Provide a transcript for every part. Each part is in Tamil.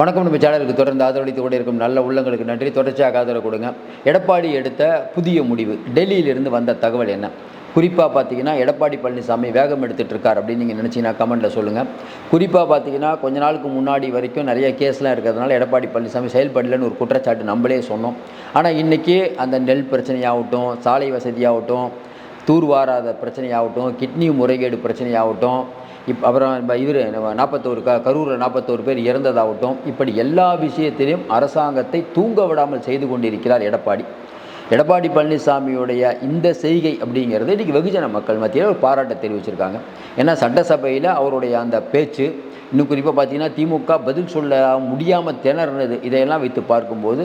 வணக்கம். நம்ம சேனலுக்கு தொடர்ந்து ஆதரவளித்து கொண்டு இருக்கும் நல்ல உள்ளங்களுக்கு நன்றி. தொடர்ச்சியாக ஆதரவு கொடுங்க. எடப்பாடி எடுத்த புதிய முடிவு டெல்லியிலிருந்து வந்த தகவல் என்ன? குறிப்பாக பார்த்தீங்கன்னா எடப்பாடி பழனிசாமி வேகம் எடுத்துகிட்டு இருக்கார் அப்படின்னு நீங்கள் நினச்சிங்கன்னா கமெண்ட்டில் சொல்லுங்கள் குறிப்பாக பார்த்தீங்கன்னா கொஞ்ச நாளுக்கு முன்னாடி வரைக்கும் நிறைய கேஸ்லாம் இருக்கிறதுனால எடப்பாடி பழனிசாமி செயல்படலன்னு ஒரு குற்றச்சாட்டு நம்மளே சொன்னோம். ஆனால் இன்றைக்கி அந்த நெல் பிரச்சனையாகட்டும் சாலை வசதியாகட்டும் தூர்வாராத பிரச்சனையாகட்டும் கிட்னி முறைகேடு பிரச்சனையாகட்டும் இப் அப்புறம் இவர் நாற்பத்தோரு க கரூரில் நாற்பத்தோரு பேர் இறந்ததாகட்டும் இப்படி எல்லா விஷயத்திலையும் அரசாங்கத்தை தூங்க விடாமல் செய்து கொண்டிருக்கிறார் எடப்பாடி. எடப்பாடி பழனிசாமியுடைய இந்த செய்கை அப்படிங்கிறது இன்றைக்கி வெகுஜன மக்கள் மத்தியில் ஒரு பாராட்டை தெரிவிச்சிருக்காங்க. ஏன்னா சட்டசபையில் அவருடைய அந்த பேச்சு இன்னும் குறிப்பாக பார்த்தீங்கன்னா திமுக பதில் சொல்ல முடியாமல் திணறினது இதையெல்லாம் வைத்து பார்க்கும்போது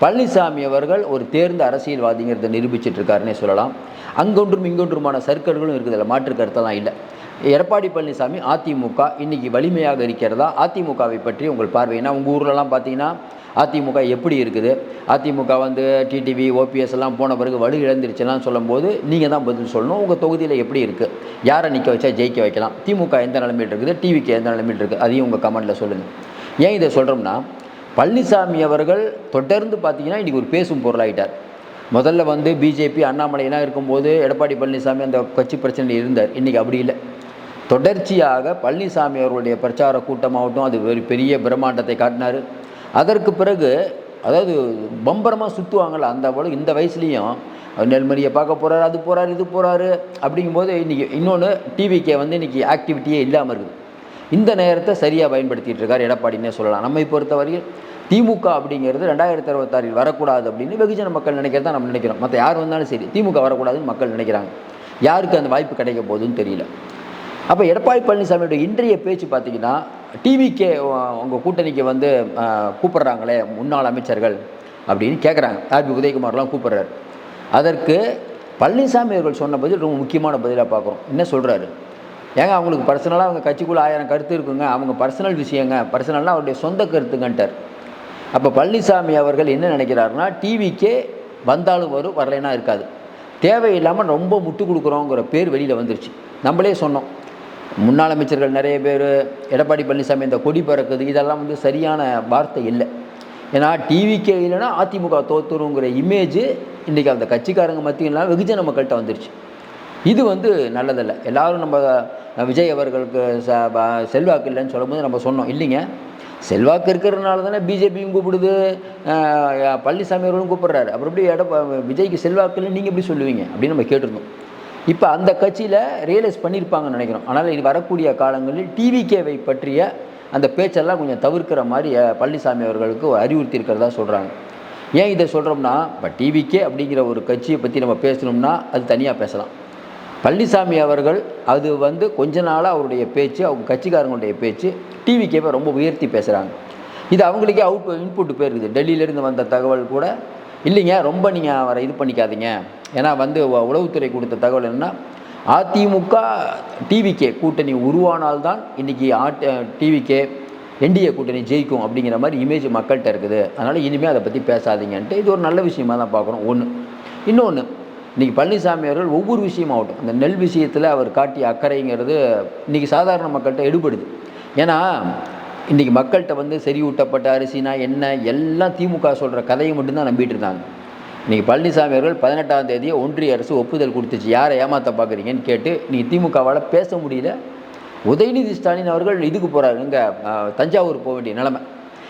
பழனிசாமி அவர்கள் ஒரு தேர்ந்த அரசியல்வாதிங்கிறத நிரூபிச்சிட்டு இருக்காருன்னே சொல்லலாம். அங்கொன்றும் இங்கொன்றுமான சர்க்கல்களும் இருக்குதுல்ல மாற்று கருத்தெல்லாம் இல்லை. எடப்பாடி பழனிசாமி அதிமுக இன்றைக்கி வலிமையாக இருக்கிறதா? அதிமுகவை பற்றி உங்கள் பார்வை ஏன்னா உங்கள் ஊர்லலாம் பார்த்தீங்கன்னா அதிமுக எப்படி இருக்குது? அதிமுக வந்து டிடிவி ஓபிஎஸ் எல்லாம் போன பிறகு வலு இழந்துருச்சுலாம் சொல்லும்போது நீங்கள் தான் பதில் சொல்லணும். உங்கள் தொகுதியில் எப்படி இருக்குது யாரை நிற்க வச்சா ஜெயிக்க வைக்கலாம்? திமுக எந்த நிலைமையில் இருக்குது? டிவிக்கு எந்த நிலைமையில் இருக்குது அதையும் உங்கள் கமெண்ட்டில் சொல்லுங்கள் ஏன் இதை சொல்கிறோம்னா பழனிசாமி அவர்கள் தொடர்ந்து பார்த்தீங்கன்னா இன்றைக்கி ஒரு பேசும் பொருளாயிட்டார். முதல்ல வந்து பிஜேபி அண்ணாமலையெல்லாம் இருக்கும்போது எடப்பாடி பழனிசாமி அந்த கட்சி பிரச்சனையில் இருந்தார். இன்றைக்கி அப்படி இல்லை. தொடர்ச்சியாக பழனிசாமி அவர்களுடைய பிரச்சார கூட்டமாகட்டும் அது ஒரு பெரிய பிரம்மாண்டத்தை காட்டினார். அதற்கு பிறகு அதாவது பம்பரமாக சுற்றுவாங்கள்ல அந்த போல இந்த வயசுலேயும் நெல்மணியை பார்க்க போகிறாரு அது போகிறாரு இது போகிறாரு அப்படிங்கும்போது இன்றைக்கி இன்னொன்று டிவிக்கே வந்து இன்றைக்கி ஆக்டிவிட்டியே இல்லாமல் இருக்குது. இந்த நேரத்தை சரியாக பயன்படுத்திகிட்டு இருக்கார் எடப்பாடினே சொல்லலாம். நம்மை பொறுத்தவரையில் திமுக அப்படிங்கிறது ரெண்டாயிரத்தி அறுபத்தாறில் வரக்கூடாது அப்படின்னு வெகுஜன மக்கள் நினைக்கிறதா நம்ம நினைக்கிறோம். மற்ற யார் வந்தாலும் சரி திமுக வரக்கூடாதுன்னு மக்கள் நினைக்கிறாங்க. யாருக்கு அந்த வாய்ப்பு கிடைக்க போகுதுன்னு தெரியல. அப்போ எடப்பாடி பழனிசாமியோட இன்றைய பேச்சு பார்த்தீங்கன்னா டிவிக்கே உங்கள் கூட்டணிக்கு வந்து கூப்பிட்றாங்களே முன்னாள் அமைச்சர்கள் அப்படின்னு கேட்குறாங்க ஆர்பி உதயகுமார்லாம் கூப்பிட்றாரு. அதற்கு பழனிசாமி அவர்கள் சொன்ன பதில் ரொம்ப முக்கியமான பதிலாக பார்க்குறோம் என்ன சொல்கிறாரு ஏங்க அவங்களுக்கு பர்சனலாக அவங்க கட்சிக்குள்ளே ஆயிரம் கருத்து இருக்குங்க. அவங்க பர்சனல் விஷயங்க. பர்சனல்னால் அவருடைய சொந்த கருத்துங்கன்ட்டார். அப்போ பழனிசாமி அவர்கள் என்ன நினைக்கிறாருன்னா டிவிக்கே வந்தாலும் வரும் வரலைன்னா இருக்காது. தேவையில்லாமல் ரொம்ப முட்டு கொடுக்குறோங்கிற பேர் வெளியில் வந்துருச்சு. நம்மளே சொன்னோம். முன்னாள் அமைச்சர்கள் நிறைய பேர் எடப்பாடி பழனிசாமி இந்த கொடி பறக்குது இதெல்லாம் வந்து சரியான வார்த்தை இல்லை. ஏன்னா டிவிக்கே இல்லைன்னா அதிமுக தோத்துருங்கிற இமேஜ் இன்றைக்கி அந்த கட்சிக்காரங்க மத்தியெல்லாம் வெகுஜன மக்கள்கிட்ட வந்துருச்சு. இது வந்து நல்லதல்ல. எல்லாரும் நம்ம விஜய் அவர்களுக்கு ச செல்வாக்கு இல்லைன்னு சொல்லும்போது நம்ம சொன்னோம். இல்லைங்க. செல்வாக்கு இருக்கிறதுனால தானே பிஜேபியும் கூப்பிடுது அஹ், பழனிசாமி அவர்களும் கூப்பிடுறாரு. அப்புறம் எப்படி எடப்பா விஜய்க்கு செல்வாக்கு இல்லைன்னு நீங்கள் எப்படி சொல்லுவீங்க? அப்படின்னு நம்ம கேட்டிருந்தோம். இப்போ அந்த கட்சியில் ரியலைஸ் பண்ணியிருப்பாங்கன்னு நினைக்கிறோம். ஆனால் இனி வரக்கூடிய காலங்களில் டிவிகேவை பற்றிய அந்த பேச்செல்லாம் கொஞ்சம் தவிர்க்கிற மாதிரி பழனிசாமி அவர்களுக்கு அறிவுறுத்தி இருக்கிறதா சொல்கிறாங்க ஏன் இதை சொல்கிறோம்னா இப்போ டிவிகே அப்படிங்கிற ஒரு கட்சியை பற்றி நம்ம பேசணும்னா அது தனியாக பேசலாம். பழனிசாமி அவர்கள் அது வந்து கொஞ்ச நாளாக அவருடைய பேச்சு அவங்க கட்சிக்காரங்களுடைய பேச்சு டிவிகேவை ரொம்ப உயர்த்தி பேசுகிறாங்க இது அவங்களுக்கே அவுட் இன்புட் போயிருக்குது. டெல்லியிலேருந்து வந்த தகவல் கூட இல்லைங்க ரொம்ப நீங்கள் அவரை இது பண்ணிக்காதீங்க. ஏன்னா வந்து உளவுத்துறை கொடுத்த தகவல் என்னன்னா அதிமுக டிவிகே கூட்டணி உருவானால்தான் இன்றைக்கி ஆட் டிவிகே என்டிஏ கூட்டணி ஜெயிக்கும் அப்படிங்கிற மாதிரி இமேஜ் மக்கள்கிட்ட இருக்குது. அதனால் இனிமேல் அதை பற்றி பேசாதீங்கன்ட்டு இது ஒரு நல்ல விஷயமா தான் பார்க்குறோம் ஒன்று இன்னொன்று இன்றைக்கி பழனிசாமி அவர்கள் ஒவ்வொரு விஷயமாகட்டும் அந்த நெல் விஷயத்தில் அவர் காட்டிய அக்கறைங்கிறது இன்றைக்கி சாதாரண மக்கள்கிட்ட எடுபடுது. ஏன்னா இன்றைக்கி மக்கள்கிட்ட வந்து செறிவூட்டப்பட்ட அரிசினா என்ன எல்லாம் திமுக சொல்கிற கதையை மட்டும்தான் நம்பிட்டு இருந்தாங்க. இன்றைக்கி பழனிசாமி அவர்கள் பதினெட்டாம் தேதியை ஒன்றிய அரசு ஒப்புதல் கொடுத்துச்சு. யாரை ஏமாற்ற பார்க்குறீங்கன்னு கேட்டு நீ திமுகவால் பேச முடியல. உதயநிதி ஸ்டாலின் அவர்கள் இதுக்கு போகிறாரு இங்கே தஞ்சாவூர் போக வேண்டிய நிலமை.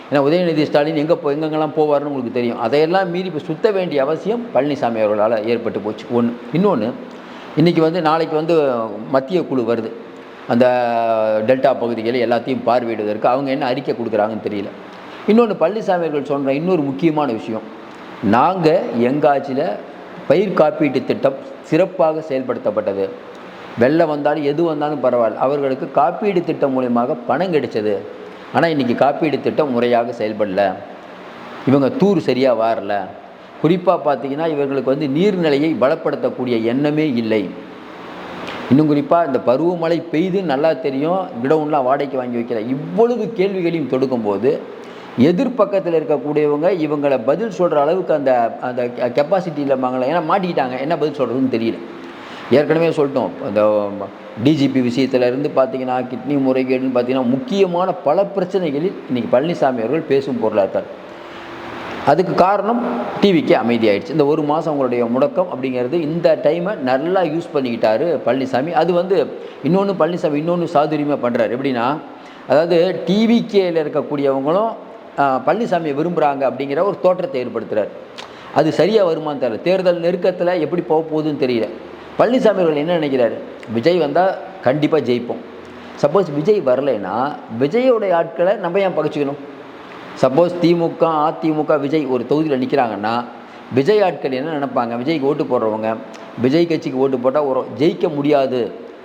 ஏன்னா உதயநிதி ஸ்டாலின் எங்கே போ எங்கெங்கெல்லாம் போவார்னு உங்களுக்கு தெரியும். அதையெல்லாம் மீறி இப்போ சுத்த வேண்டிய அவசியம் பழனிசாமி அவர்களால் ஏற்பட்டு போச்சு. ஒன்று இன்னொன்று இன்றைக்கி வந்து நாளைக்கு வந்து மத்திய குழு வருது. அந்த டெல்டா பகுதிகள் எல்லாத்தையும் பார்வையிடுவதற்கு அவங்க என்ன அறிக்கை கொடுக்குறாங்கன்னு தெரியல. இன்னொன்று பழனிசாமி அவர்கள் சொல்கிற இன்னொரு முக்கியமான விஷயம். நாங்கள் எங்கள் ஆட்சியில் பயிர் காப்பீட்டு திட்டம் சிறப்பாக செயல்படுத்தப்பட்டது. வெள்ளம் வந்தாலும் எது வந்தாலும் பரவாயில்ல. அவர்களுக்கு காப்பீடு திட்டம் மூலியமாக பணம் கிடைச்சது. ஆனால் இன்றைக்கி காப்பீடு திட்டம் முறையாக செயல்படல. இவங்க தூர் சரியாக வாரல. குறிப்பாக பார்த்தீங்கன்னா இவர்களுக்கு வந்து நீர்நிலையை பலப்படுத்தக்கூடிய எண்ணமே இல்லை. இன்னும் குறிப்பாக இந்த பருவமழை பெய்து நல்லா தெரியும் கிடவுன்லாம் வாடகைக்கு வாங்கி வைக்கல. இவ்வளவு கேள்விகளையும் தொடுக்கும்போது எதிர்பக்கத்தில் இருக்கக்கூடியவங்க இவங்களை பதில் சொல்கிற அளவுக்கு அந்த அந்த கெப்பாசிட்டி இல்லாமங்கள ஏன்னா மாட்டிக்கிட்டாங்க. என்ன பதில் சொல்கிறதுன்னு தெரியல. ஏற்கனவே சொல்லிட்டோம். அந்த டிஜிபி விஷயத்துல இருந்து பார்த்தீங்கன்னா கிட்னி முறைகேடுன்னு பார்த்தீங்கன்னா முக்கியமான பல பிரச்சனைகளில் இன்றைக்கி பழனிசாமி அவர்கள் பேசும் பொருளாக இருக்கார் அதுக்கு காரணம் டிவிக்கு அமைதியாயிடுச்சு. இந்த ஒரு மாதம் அவங்களுடைய முடக்கம் அப்படிங்கிறது இந்த டைமை நல்லா யூஸ் பண்ணிக்கிட்டாரு பழனிசாமி. அது வந்து இன்னொன்று பழனிசாமி இன்னொன்று சாதுரியமாக பண்ணுறாரு எப்படின்னா அதாவது டிவிகேயில் இருக்கக்கூடியவங்களும் பழனிசாமியை விரும்புகிறாங்க அப்படிங்கிற ஒரு தோற்றத்தை ஏற்படுத்துகிறார் அது சரியாக வருமானம் தெரியல. தேர்தல் நெருக்கத்தில் எப்படி போக போகுதுன்னு தெரியல. பழனிசாமி அவர்கள் என்ன நினைக்கிறாரு? விஜய் வந்தால் கண்டிப்பாக ஜெயிப்போம். சப்போஸ் விஜய் வரலைன்னா விஜயோடைய ஆட்களை நம்ம ஏன் பகிச்சுக்கணும்? சப்போஸ் திமுக அதிமுக விஜய் ஒரு தொகுதியில் நிற்கிறாங்கன்னா விஜய் ஆட்கள் என்ன நினைப்பாங்க? விஜய்க்கு ஓட்டு போடுறவங்க. விஜய் கட்சிக்கு ஓட்டு போட்டால் ஒரு ஜெயிக்க முடியாது.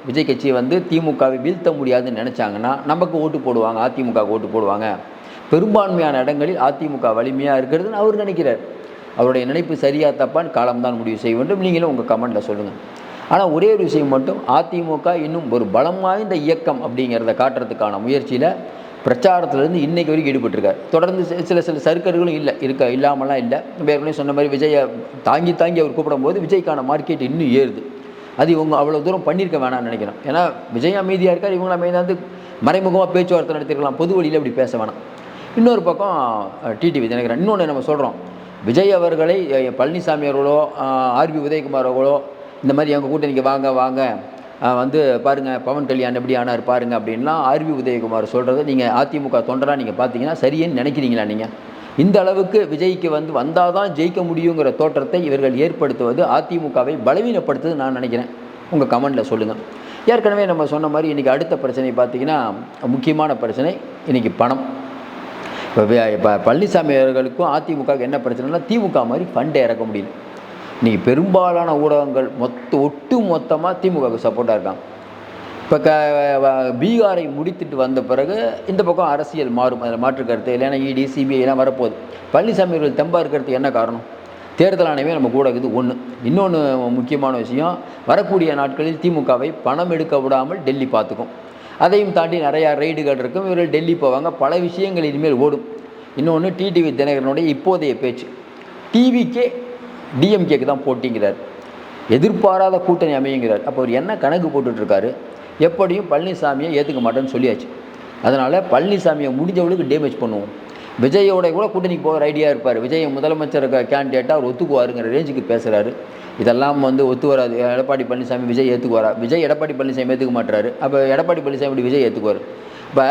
விஜய் கட்சியை வந்து திமுகவை வீழ்த்த முடியாதுன்னு நினச்சாங்கன்னா நமக்கு ஓட்டு போடுவாங்க. அதிமுக ஓட்டு போடுவாங்க. பெரும்பான்மையான இடங்களில் அதிமுக வலிமையாக இருக்கிறதுன்னு அவர் நினைக்கிறார். அவருடைய நினைப்பு சரியா தப்பான்னு காலம்தான் முடிவு செய்ய வேண்டும். நீங்களும் உங்கள் கமெண்ட்டில் சொல்லுங்கள் ஆனால் ஒரே ஒரு விஷயம் மட்டும் அதிமுக இன்னும் ஒரு பலம் வாய்ந்த இயக்கம் அப்படிங்கிறத காட்டுறதுக்கான முயற்சியில் பிரச்சாரத்திலேருந்து இன்றைக்கு வரைக்கும் ஈடுபட்டிருக்கார். தொடர்ந்து சில சில சர்க்கர்களும் இல்லை இருக்க இல்லாமலாம் இல்லை. வேறு சொன்ன மாதிரி விஜயை தாங்கி தாங்கி அவர் கூப்பிடும்போது விஜய்க்கான மார்க்கெட் இன்னும் ஏறுது. அது இவங்க அவ்வளோ தூரம் பண்ணியிருக்க வேணாம்னு நினைக்கிறேன். ஏன்னா விஜய் அமைதியாக இருக்கார் இவங்க அமைதியாக வந்து மறைமுகமாக பேச்சுவார்த்தை நடத்திருக்கலாம். பொது வழியில் இப்படி பேச வேணாம். இன்னொரு பக்கம் டிடிவி தினகரன் இன்னொன்று நம்ம சொல்கிறோம் விஜய் அவர்களை பழனிசாமி அவர்களோ ஆர்பி உதயகுமார் அவர்களோ இந்த மாதிரி எங்கள் கூட்டணிக்கு வாங்க வாங்க வந்து பாருங்கள் பவன் கல்யாண் எப்படி ஆனார் பாருங்கள் அப்படின்லாம் ஆர்வி உதயகுமார் சொல்கிறத நீங்கள் அதிமுக தொண்டராக நீங்கள் பார்த்தீங்கன்னா சரின்னு நினைக்கிறீங்களா நீங்கள் இந்த அளவுக்கு விஜய்க்கு வந்து வந்தால் தான் ஜெயிக்க முடியுங்கிற தோற்றத்தை இவர்கள் ஏற்படுத்துவது அதிமுகவை பலவீனப்படுத்துது நான் நினைக்கிறேன். உங்கள் கமெண்டில் சொல்லுங்கள் ஏற்கனவே நம்ம சொன்ன மாதிரி இன்றைக்கி அடுத்த பிரச்சனை பார்த்தீங்கன்னா முக்கியமான பிரச்சனை இன்றைக்கி பணம். இப்போ இப்போ பழனிசாமி அவர்களுக்கும் அதிமுகவுக்கு என்ன பிரச்சனைனா திமுக மாதிரி ஃபண்டை இறக்க முடியல. இன்றைக்கி பெரும்பாலான ஊடகங்கள் மொத்த ஒட்டு மொத்தமாக திமுகவுக்கு சப்போர்ட்டாக இருக்காங்க இப்போ க வ- பீகாரை முடித்துட்டு வந்த பிறகு இந்த பக்கம் அரசியல் மாறும். அதில் மாற்று கருத்து இல்லைன்னா இடி சிபிஐ எல்லாம் வரப்போகுது. பழனிசாமி அவர்கள் தெம்பாக இருக்கிறதுக்கு என்ன காரணம்? தேர்தல் ஆணையமே நம்ம கூட இருக்குது. ஒன்று இன்னொன்று முக்கியமான விஷயம் வரக்கூடிய நாட்களில் திமுகவை பணம் எடுக்க விடாமல் டெல்லி பார்த்துக்கும். அதையும் தாண்டி நிறையா ரைடுகள் இருக்கும். இவர்கள் டெல்லி போவாங்க. பல விஷயங்கள் இனிமேல் ஓடும். இன்னொன்று டிடிவி தினகரனுடைய இப்போதைய பேச்சு. டிவிக்கே டிஎம்கேக்கு தான் போட்டிங்கிறார். எதிர்பாராத கூட்டணி அமையுங்கிறார். அப்போ அவர் என்ன கணக்கு போட்டுட்ருக்காரு? எப்படியும் பழனிசாமியை ஏற்றுக்க மாட்டேன்னு சொல்லியாச்சு. அதனால் பழனிசாமியை முடிஞ்சவளுக்கு டேமேஜ் பண்ணுவோம். விஜயோட கூட கூட்டணிக்கு போகிற ஐடியா இருப்பார். விஜய் முதலமைச்சர் கேண்டிடேட்டாக அவர் ஒத்துக்குவாருங்கிற ரேஞ்சுக்கு பேசுகிறாரு இதெல்லாம் வந்து ஒத்து வராது. எடப்பாடி பழனிசாமி விஜய் ஏற்றுக்குவாரா விஜய் எடப்பாடி பழனிசாமி ஏற்றுக்க மாட்டாரு அப்போ எடப்பாடி பழனிசாமி இப்படி விஜய் ஏற்றுக்குவார் இப்போ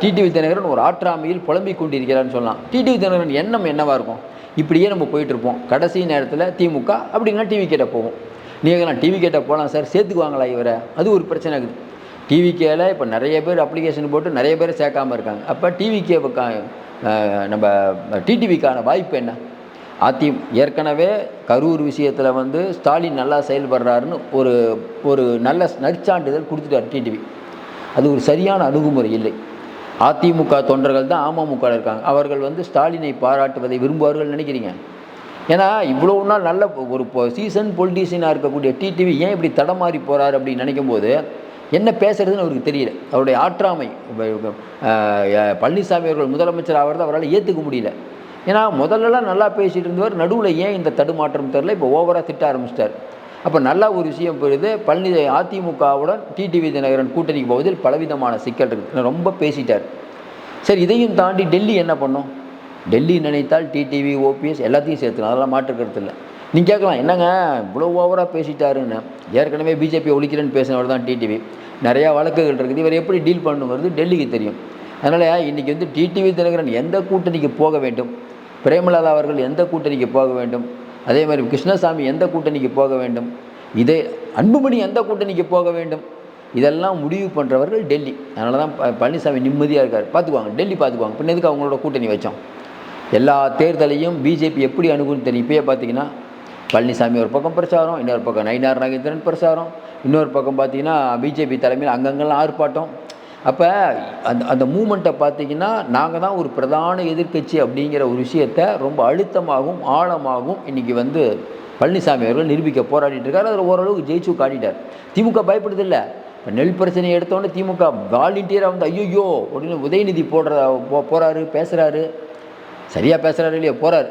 டிடிவி தினகரன் ஒரு ஆற்றாமையில் புலம்பிக் கொண்டிருக்கிறான்னு சொல்லலாம். டிடிவி தினகரன் எண்ணம் என்னவாக இருக்கும்? இப்படியே நம்ம போயிட்டுருப்போம். கடைசி நேரத்தில் திமுக அப்படின்னா டிவி கேட்ட போவோம் நீங்கள் டிவி கேட்ட போகலாம் சார் சேர்த்துக்குவாங்களா இவரை? அது ஒரு பிரச்சனை இருக்குது. டிவிகேல இப்போ நிறைய பேர் அப்ளிகேஷன் போட்டு நிறைய பேர் சேர்க்காம இருக்காங்க. அப்போ டிவிகே நம்ம டிடிவிக்கான வாய்ப்பு என்ன? அதி ஏற்கனவே கரூர் விஷயத்தில் வந்து ஸ்டாலின் நல்லா செயல்படுறாருன்னு ஒரு ஒரு நல்ல நற்சான்றிதழ் கொடுத்துட்டார் டிடிவி அது ஒரு சரியான அணுகுமுறை இல்லை. அதிமுக தொண்டர்கள் தான் அமமுக இருக்காங்க. அவர்கள் வந்து ஸ்டாலினை பாராட்டுவதை விரும்புவார்கள் நினைக்கிறீங்க? ஏன்னா இவ்வளோ நாள் நல்ல ஒரு சீசன் பொலிட்டீஷியனாக இருக்கக்கூடிய டிடிவி ஏன் இப்படி தடமாறி போகிறார் அப்படின்னு நினைக்கும் போது என்ன பேசுறதுன்னு அவருக்கு தெரியல. அவருடைய ஆற்றாமை பழனிசாமி அவர்கள் முதலமைச்சர் ஆகிறது அவரால் ஏற்றுக்க முடியல. ஏன்னா முதல்லலாம் நல்லா பேசிகிட்டு இருந்தவர் நடுவில் ஏன் இந்த தடுமாற்றம் தெரில இப்போ ஓவராக திட்ட ஆரம்பிச்சிட்டார். அப்போ நல்லா ஒரு விஷயம் புரியுது. பழனி அதிமுகவுடன் டிடிவி தினகரன் கூட்டணிக்கு போவதில் பலவிதமான சிக்கல் இருக்குது ரொம்ப பேசிட்டார். சரி இதையும் தாண்டி டெல்லி என்ன பண்ணும்? டெல்லி நினைத்தால் டிடிவி ஓபிஎஸ் எல்லாத்தையும் சேர்த்துக்கலாம் அதெல்லாம் மாற்று கருத்து இல்லை. நீங்கள் கேட்கலாம் என்னங்க இவ்வளோ ஓவராக பேசிட்டாருன்னு. ஏற்கனவே பிஜேபி ஒழிக்கிறேன்னு பேசினவர் தான் டிடிவி நிறையா வழக்குகள் இருக்குது. இவர் எப்படி டீல் பண்ணுங்கிறது டெல்லிக்கு தெரியும். அதனால் இன்றைக்கி வந்து டிடிவி தினகரன் எந்த கூட்டணிக்கு போக வேண்டும்? பிரேமலதா அவர்கள் எந்த கூட்டணிக்கு போக வேண்டும்? அதே மாதிரி கிருஷ்ணசாமி எந்த கூட்டணிக்கு போக வேண்டும்? இதே அன்புமணி எந்த கூட்டணிக்கு போக வேண்டும்? இதெல்லாம் முடிவு பண்ணுறவர்கள் டெல்லி. அதனால தான் ப- பழனிசாமி நிம்மதியாக இருக்கார். பார்த்துக்குவாங்க டெல்லி பார்த்துக்குவாங்க. பின்ன எதுக்கு அவங்களோட கூட்டணி வச்சோம்? எல்லா தேர்தலையும் பிஜேபி எப்படி அணுகுன்னு தெரியும். இப்போயே பார்த்தீங்கன்னா பழனிசாமி ஒரு பக்கம் பிரச்சாரம் இன்னொரு பக்கம் நயினார் நாகேந்திரன் பிரச்சாரம். இன்னொரு பக்கம் பார்த்தீங்கன்னா பிஜேபி தலைமையில் அங்கங்கெல்லாம் ஆர்ப்பாட்டம். அப்போ அந்த அந்த மூமெண்ட்டை பார்த்தீங்கன்னா நாங்கள் தான் ஒரு பிரதான எதிர்க்கட்சி அப்படிங்கிற ஒரு விஷயத்தை ரொம்ப அழுத்தமாகவும் ஆழமாகவும் இன்றைக்கி வந்து பழனிசாமி அவர்கள் நிரூபிக்க போராடிட்டு இருக்காரு அதில் ஓரளவுக்கு ஜெயிச்சு காட்டிட்டார் திமுக பயப்படுது இப்போ நெல் பிரச்சனையை எடுத்தோன்னே திமுக வாலண்டியராக வந்து ஐயோ அப்படின்னு உதயநிதி போடுற போ போகிறாரு பேசுகிறாரு சரியாக பேசுகிறாரு இல்லையா போகிறாரு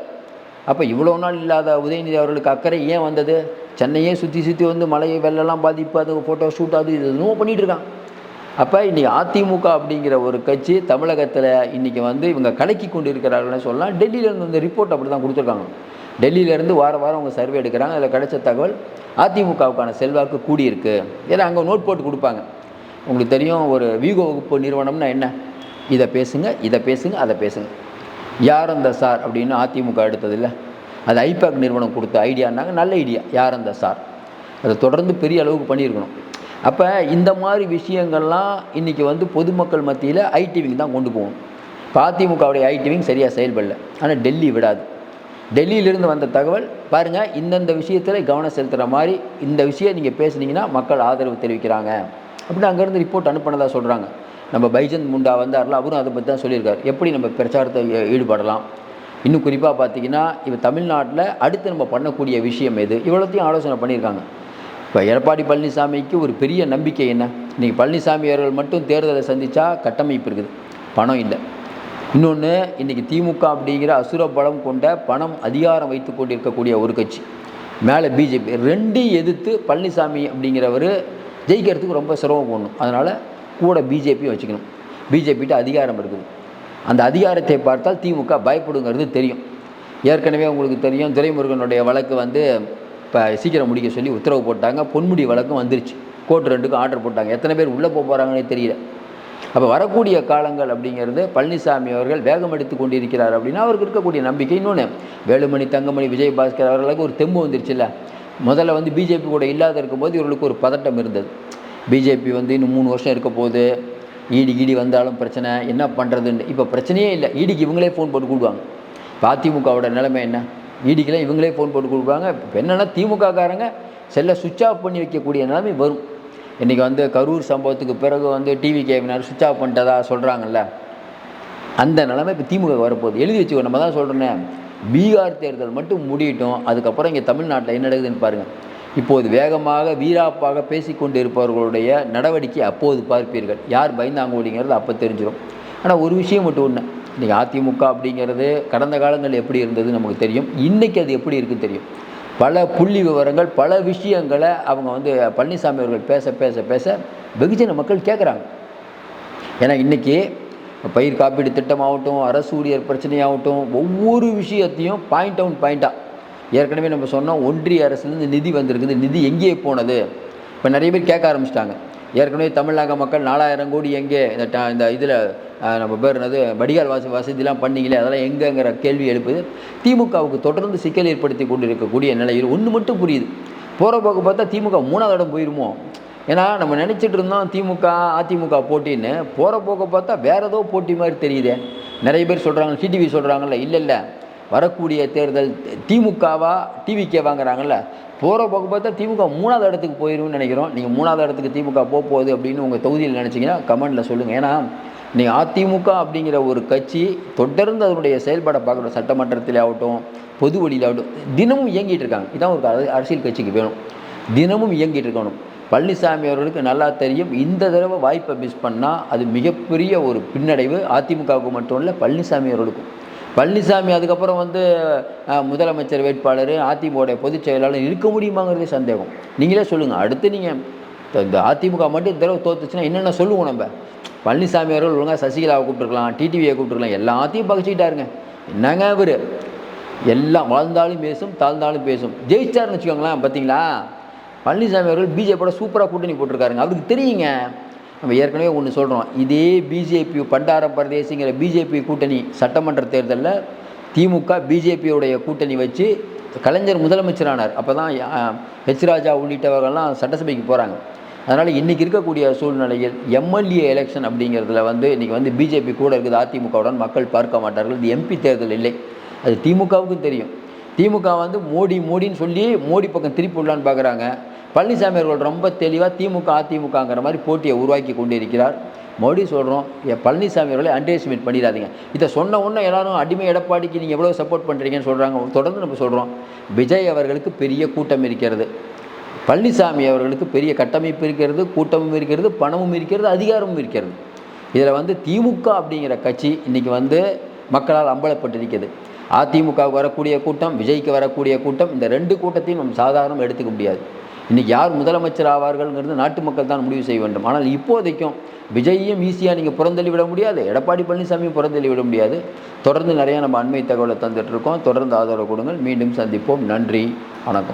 அப்போ இவ்வளோ நாள் இல்லாத உதயநிதி அவர்களுக்கு அக்கறை ஏன் வந்தது சென்னையே சுற்றி சுற்றி வந்து மழை வெள்ளெல்லாம் பாதிப்பு அது ஃபோட்டோ ஷூட் அது இது இன்னும் பண்ணிகிட்டு இருக்கான் அப்போ இன்றைக்கி அதிமுக அப்படிங்கிற ஒரு கட்சி தமிழகத்தில் இன்றைக்கி வந்து இவங்க கலக்கி கொண்டு இருக்கிறார்கள்னு சொல்லலாம் டெல்லியிலேருந்து வந்து ரிப்போர்ட் அப்படி தான் கொடுத்துருக்காங்க டெல்லியிலேருந்து வார வாரம் அவங்க சர்வே எடுக்கிறாங்க. அதில் கிடைச்ச தகவல் அதிமுகவுக்கான செல்வாக்கு கூடியிருக்கு. ஏன்னா அங்கே நோட் போட்டு கொடுப்பாங்க. உங்களுக்கு தெரியும் ஒரு வீகோ வகுப்பு நிறுவனம்னா என்ன? இதை பேசுங்க இதை பேசுங்க அதை பேசுங்க. யார் அந்த சார் அப்படின்னு அதிமுக எடுத்ததில்லை அது ஐபேக் நிறுவனம் கொடுத்த ஐடியானாங்க நல்ல ஐடியா யார் அந்த சார் அதை தொடர்ந்து பெரிய அளவுக்கு பண்ணியிருக்கணும். அப்போ இந்த மாதிரி விஷயங்கள்லாம் இன்றைக்கி வந்து பொதுமக்கள் மத்தியில் ஐடிவிங் தான் கொண்டு போகணும். இப்போ அதிமுகவுடைய ஐடிவிங் சரியாக செயல்படல. ஆனால் டெல்லி விடாது. டெல்லியிலிருந்து வந்த தகவல் பாருங்கள் இந்தந்த விஷயத்தில் கவனம் செலுத்துகிற மாதிரி இந்த விஷயம் நீங்கள் பேசுனீங்கன்னா மக்கள் ஆதரவு தெரிவிக்கிறாங்க. அப்படின்னு அங்கேருந்து ரிப்போர்ட் அனுப்பினதாக சொல்கிறாங்க நம்ம பைஜந்த் முண்டா வந்தார்ல அவரும் அதை பற்றி தான் சொல்லியிருக்காரு. எப்படி நம்ம பிரச்சாரத்தை ஈடுபடலாம்? இன்னும் குறிப்பாக பார்த்தீங்கன்னா இப்போ தமிழ்நாட்டில் அடுத்து நம்ம பண்ணக்கூடிய விஷயம் எது? இவ்வளோத்தையும் ஆலோசனை பண்ணியிருக்காங்க. இப்போ எடப்பாடி பழனிசாமிக்கு ஒரு பெரிய நம்பிக்கை என்ன? இன்றைக்கி பழனிசாமி அவர்கள் மட்டும் தேர்தலை சந்தித்தா கட்டமைப்பு இருக்குது. பணம் இல்லை. இன்னொன்று இன்றைக்கி திமுக அப்படிங்கிற அசுர பலம் கொண்ட பணம் அதிகாரம் வைத்து கொண்டிருக்கக்கூடிய ஒரு கட்சி. மேலே பிஜேபி. ரெண்டையும் எதிர்த்து பழனிசாமி அப்படிங்கிறவர் ஜெயிக்கிறதுக்கு ரொம்ப சிரமம் போடணும் அதனால் கூட பிஜேபியும் வச்சுக்கணும். பிஜேபிகிட்ட அதிகாரம் இருக்குது. அந்த அதிகாரத்தை பார்த்தால் திமுக பயப்படுங்கிறது தெரியும். ஏற்கனவே உங்களுக்கு தெரியும் துரைமுருகனுடைய வழக்கு வந்து இப்போ சீக்கிரம் முடிக்க சொல்லி உத்தரவு போட்டாங்க. பொன்முடி வழக்கம் வந்துருச்சு. கோர்ட் ரெண்டுக்கும் ஆர்டர் போட்டாங்க. எத்தனை பேர் உள்ளே போக போகிறாங்கன்னே தெரியல. அப்போ வரக்கூடிய காலங்கள் அப்படிங்கிறது பழனிசாமி அவர்கள் வேகம் எடுத்து கொண்டிருக்கிறார் அப்படின்னா அவருக்கு இருக்கக்கூடிய நம்பிக்கை இன்னொன்று வேலுமணி தங்கமணி விஜயபாஸ்கர் அவர்களுக்கு ஒரு தெம்பு வந்துருச்சுல்ல. முதல்ல வந்து பிஜேபி கூட இல்லாத இருக்கும்போது இவர்களுக்கு ஒரு பதட்டம் இருந்தது. பிஜேபி வந்து இன்னும் மூணு வருஷம் இருக்க போகுது. ஈடி கீடி வந்தாலும் பிரச்சனை. என்ன பண்ணுறதுன்னு இப்போ பிரச்சனையே இல்லை. ஈடிக்கு இவங்களே ஃபோன் போட்டு கொடுப்பாங்க இப்போ அதிமுகவோட நிலைமை என்ன? ஈடிக்கெல்லாம் இவங்களே ஃபோன் போட்டு கொடுப்பாங்க இப்போ என்னென்னா திமுககாரங்க செல்லை சுவிட்ச் ஆஃப் பண்ணி வைக்கக்கூடிய நிலைமை வரும். இன்றைக்கி வந்து கரூர் சம்பவத்துக்கு பிறகு வந்து டிவி கேவினார் சுவிட்ச் ஆஃப் பண்ணிட்டதா சொல்கிறாங்கல்ல அந்த நிலைமை இப்போ திமுக வரப்போகுது. எழுதி வச்சுக்கோ நம்ம தான் சொல்கிறேனே பீகார் தேர்தல் மட்டும் முடியட்டும் அதுக்கப்புறம் இங்கே தமிழ்நாட்டில் என்ன நடக்குதுன்னு பாருங்கள் இப்போது வேகமாக வீராப்பாக பேசிக்கொண்டு இருப்பவர்களுடைய நடவடிக்கை அப்போது பார்ப்பீர்கள். யார் பயந்தாங்க பயந்தாங்கோடிங்கிறது அப்போ தெரிஞ்சிடும் ஆனால் ஒரு விஷயம் மட்டும் ஒன்று இன்றைக்கி அதிமுக அப்படிங்கிறது கடந்த காலங்கள் எப்படி இருந்தது நமக்கு தெரியும். இன்றைக்கி அது எப்படி இருக்குன்னு தெரியும். பல புள்ளி விவரங்கள் பல விஷயங்களை அவங்க வந்து பழனிசாமி அவர்கள் பேச பேச பேச வெகுஜன மக்கள் கேட்குறாங்க ஏன்னா இன்றைக்கி பயிர் காப்பீடு திட்டமாகட்டும் அரசு ஊழியர் பிரச்சனையாகட்டும் ஒவ்வொரு விஷயத்தையும் பாயிண்ட் அவுட் பாயிண்ட்டாக ஏற்கனவே நம்ம சொன்னோம் ஒன்றிய அரசுலேருந்து நிதி வந்திருக்குது நிதி எங்கே போனது. இப்போ நிறைய பேர் கேட்க ஆரம்பிச்சிட்டாங்க. ஏற்கனவே தமிழக மக்கள் நாலாயிரம் கோடி எங்கே? இந்த ட- இந்த இதில் நம்ம பேர் என்னது? வடிகால் வாசி வசதிலாம் பண்ணீங்களே அதெல்லாம் எங்கங்கிற கேள்வி எழுப்புது. திமுகவுக்கு தொடர்ந்து சிக்கல் ஏற்படுத்தி கொண்டு இருக்கக்கூடிய நிலையில் ஒன்று மட்டும் புரியுது. போகிற போக்கு பார்த்தா திமுக மூணாவது இடம் போயிருமோ? ஏன்னா நம்ம நினச்சிட்டு இருந்தோம் திமுக அதிமுக போட்டின்னு. போகிற போக்க பார்த்தா வேறு ஏதோ போட்டி மாதிரி தெரியுதே. நிறைய பேர் சொல்கிறாங்க டிடிவி சொல்கிறாங்கல்ல இல்லை இல்லை. வரக்கூடிய தேர்தல் திமுகவா டிவிக்கே வாங்குறாங்கல்ல. போகிற போக்கு பார்த்தா திமுக மூணாவது இடத்துக்கு போயிடும்னு நினைக்கிறோம். நீங்கள் மூணாவது இடத்துக்கு திமுக போக போகுது அப்படின்னு உங்கள் தொகுதியில் நினச்சிங்கன்னா கமெண்டில் சொல்லுங்கள் ஏன்னா நீங்கள் அதிமுக அப்படிங்கிற ஒரு கட்சி தொடர்ந்து அதனுடைய செயல்பாடை பார்க்குற சட்டமன்றத்தில் ஆகட்டும் பொது வழியில் ஆகட்டும் தினமும் இயங்கிட்டு இருக்காங்க. இதான் ஒரு அரசியல் கட்சிக்கு வேணும். தினமும் இயங்கிட்டு இருக்கணும். பழனிசாமி அவர்களுக்கு நல்லா தெரியும். இந்த தடவை வாய்ப்பை மிஸ் பண்ணால் அது மிகப்பெரிய ஒரு பின்னடைவு. அதிமுகவுக்கு மட்டும் இல்லை பழனிசாமி அவர்களுக்கும். பழனிசாமி அதுக்கப்புறம் வந்து முதலமைச்சர் வேட்பாளர் அதிமுக பொதுச் செயலாளர் இருக்க முடியுமாங்கிறதே சந்தேகம். நீங்களே சொல்லுங்கள் அடுத்து நீங்கள் இந்த அதிமுக மட்டும் இந்த தடவை தோத்துச்சுன்னா என்னென்ன சொல்லுவோம் நம்ம? பழனிசாமி அவர்கள் ஒழுங்காக சசிகலாவை கூப்பிட்டுருக்கலாம் டிடிவியை கூப்பிட்டுருக்கலாம் எல்லாத்தையும் பகிச்சிக்கிட்டாருங்க என்னங்க அவர் எல்லாம் வாழ்ந்தாலும் பேசும் தாழ்ந்தாலும் பேசும். ஜெயிச்சாருன்னு வச்சுக்கோங்களேன் பார்த்தீங்களா பழனிசாமி அவர்கள் பிஜேபியோட சூப்பராக கூட்டணி போட்டிருக்காருங்க. அவருக்கு தெரியுங்க. நம்ம ஏற்கனவே ஒன்று சொல்கிறோம் இதே பிஜேபி பண்டார பிரதேசிங்கிற பிஜேபி கூட்டணி சட்டமன்ற தேர்தலில் திமுக பிஜேபியோடைய கூட்டணி வச்சு கலைஞர் முதலமைச்சரானார். அப்போ தான் ஹெச் ராஜா உள்ளிட்டவர்கள்லாம் சட்டசபைக்கு போகிறாங்க அதனால் இன்றைக்கி இருக்கக்கூடிய சூழ்நிலையில் எம்எல்ஏ எலெக்ஷன் அப்படிங்கிறதுல வந்து இன்றைக்கி வந்து பிஜேபி கூட இருக்குது. அதிமுகவுடன் மக்கள் பார்க்க மாட்டார்கள். இது எம்பி தேர்தல் இல்லை. அது திமுகவுக்கும் தெரியும். திமுக வந்து மோடி மோடின்னு சொல்லி மோடி பக்கம் திருப்பி விடலான்னு பார்க்குறாங்க. பழனிசாமி அவர்கள் ரொம்ப தெளிவாக திமுக அதிமுகங்கிற மாதிரி போட்டியை உருவாக்கி கொண்டு இருக்கிறார் மோடி சொல்கிறோம் பழனிசாமி அவர்களை அண்டர்எஸ்டிமேட் பண்ணிடாதீங்க. இதை சொன்ன உடனே எல்லாரும் அடிமை எடப்பாடிக்கு நீங்கள் எவ்வளோ சப்போர்ட் பண்ணுறீங்கன்னு சொல்கிறாங்க தொடர்ந்து நம்ம சொல்கிறோம் விஜய் அவர்களுக்கு பெரிய கூட்டம் இருக்கிறது. பழனிசாமி அவர்களுக்கு பெரிய கட்டமைப்பு இருக்கிறது கூட்டமும் இருக்கிறது பணமும் இருக்கிறது அதிகாரமும் இருக்கிறது. இதில் வந்து திமுக அப்படிங்கிற கட்சி இன்றைக்கி வந்து மக்களால் அம்பலப்பட்டிருக்கிறது. அதிமுகவுக்கு வரக்கூடிய கூட்டம் விஜய்க்கு வரக்கூடிய கூட்டம் இந்த ரெண்டு கூட்டத்தையும் நம்ம சாதாரணம் எடுத்துக்க முடியாது. இன்றைக்கி யார் முதலமைச்சர் ஆவார்கள்ங்கிறது நாட்டு மக்கள் தான் முடிவு செய்ய வேண்டும். ஆனால் இப்போதைக்கும் விஜயையும் ஈஸியாக நீங்கள் புறந்தள்ளி விட முடியாது எடப்பாடி பழனிசாமியும் புறந்தள்ளி விட முடியாது. தொடர்ந்து நிறைய நம்ம அண்மை தகவலை தந்துட்டுருக்கோம் தொடர்ந்து ஆதரவு கொடுங்கள். மீண்டும் சந்திப்போம். நன்றி. வணக்கம்.